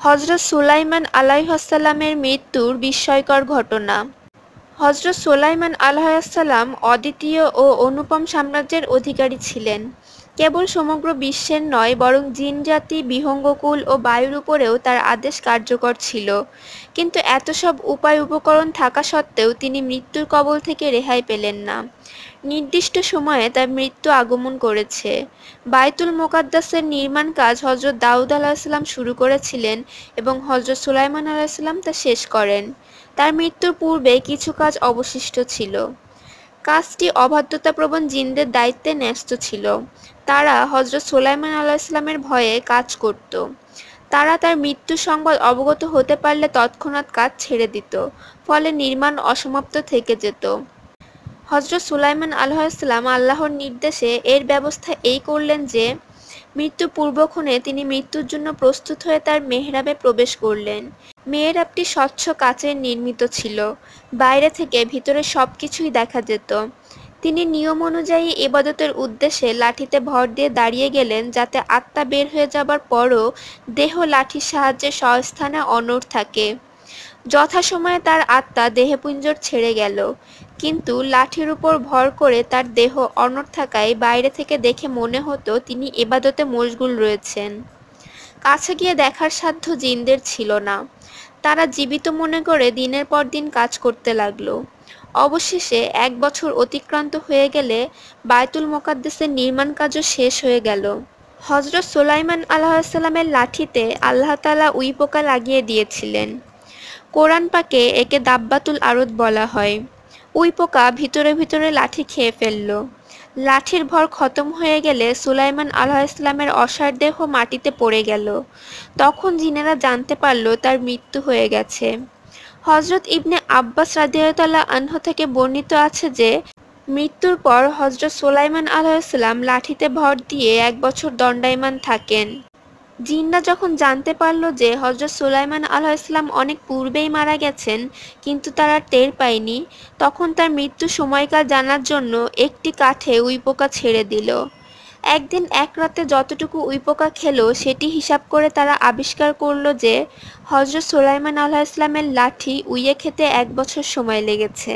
হজরত সুলাইমান আলাইহাসাল্লামের মৃত্যুর বিস্ময়কর ঘটনা। হজরত সুলাইমান আলাহাসাল্লাম অদ্বিতীয় ও অনুপম সাম্রাজ্যের অধিকারী ছিলেন। কেবল সমগ্র বিশ্বের নয়, বরং জিনজাতি বিহঙ্গকুল ও বায়ুর উপরেও তার আদেশ কার্যকর ছিল। কিন্তু এত সব উপায় উপকরণ থাকা সত্ত্বেও তিনি মৃত্যুর কবল থেকে রেহাই পেলেন না। নির্দিষ্ট সময়ে তার মৃত্যু আগমন করেছে। বায়তুল মোকাদ্দাসের নির্মাণ কাজ হজরত দাউদ আলাহিসাল্লাম শুরু করেছিলেন এবং হজরত সুলাইমান আলাহিসাল্লাম তা শেষ করেন। তার মৃত্যুর পূর্বে কিছু কাজ অবশিষ্ট ছিল। কাজটি অবাধ্যতাপ্রবণ জিনদের দায়িত্বে ন্যস্ত ছিল। তারা হজরত সোলাইমান আলাহিসাল্লামের ভয়ে কাজ করত। তারা তার মৃত্যু সংবাদ অবগত হতে পারলে তৎক্ষণাৎ কাজ ছেড়ে দিত, ফলে নির্মাণ অসমাপ্ত থেকে যেত। হজরত সুলাইমান আল্লাহাম আল্লাহর নির্দেশে এর ব্যবস্থা এই করলেন যে, মৃত্যু পূর্বক্ষণে তিনি মৃত্যুর জন্য প্রস্তুত হয়ে তার মেহরাবে প্রবেশ করলেন। মেহরাবটি স্বচ্ছ কাচের নির্মিত ছিল। বাইরে থেকে ভিতরে সব কিছুই দেখা যেত। তিনি নিয়ম অনুযায়ী ইবাদতের উদ্দেশ্যে লাঠিতে ভর দিয়ে দাঁড়িয়ে গেলেন যাতে আত্মা বের হয়ে যাবার পরও দেহ লাঠির সাহায্যে স্বস্থানে অনড় থাকে। যথাসময়ে তার আত্মা দেহপুঞ্জর ছেড়ে গেল। কিন্তু লাঠির উপর ভর করে তার দেহ অনড় থাকায় বাইরে থেকে দেখে মনে হতো তিনি এবাদতে মশগুল রয়েছেন। কাছে গিয়ে দেখার সাধ্য জিনদের ছিল না। তারা জীবিত মনে করে দিনের পর দিন কাজ করতে লাগল। অবশেষে এক বছর অতিক্রান্ত হয়ে গেলে বায়তুল মোকাদ্দেসের নির্মাণ কাজও শেষ হয়ে গেল। হজরত সোলাইমান আল্লাহামের লাঠিতে আল্লাহ তালা উই পোকা লাগিয়ে দিয়েছিলেন। কোরআন পাকে একে দাব্বাতুল আরদ বলা হয়। উই পোকা ভিতরে ভিতরে লাঠি খেয়ে ফেলল। লাঠির ভর খতম হয়ে গেলে সুলাইমান আল্লাহ ইসলামের অসার দেহ মাটিতে পড়ে গেল। তখন জিনেরা জানতে পারল তার মৃত্যু হয়ে গেছে। হজরত ইবনে আব্বাস রাজিয়তাল্লাহ আনহ থেকে বর্ণিত আছে যে, মৃত্যুর পর হজরত সোলাইমান আলাইসাল্লাম লাঠিতে ভর দিয়ে এক বছর দণ্ডায়মান থাকেন। জিনরা যখন জানতে পারল যে হজরত সুলাইমান আল্লাহ ইসলাম অনেক পূর্বেই মারা গেছেন, কিন্তু তারা টের পায়নি, তখন তার মৃত্যু সময়কাল জানার জন্য একটি কাঠে উইপোকা ছেড়ে দিল। একদিন এক রাতে যতটুকু উইপোকা খেলো, সেটি হিসাব করে তারা আবিষ্কার করল যে হজরত সুলাইমান আল্লাহ ইসলামের লাঠি উইয়ে খেতে এক বছর সময় লেগেছে।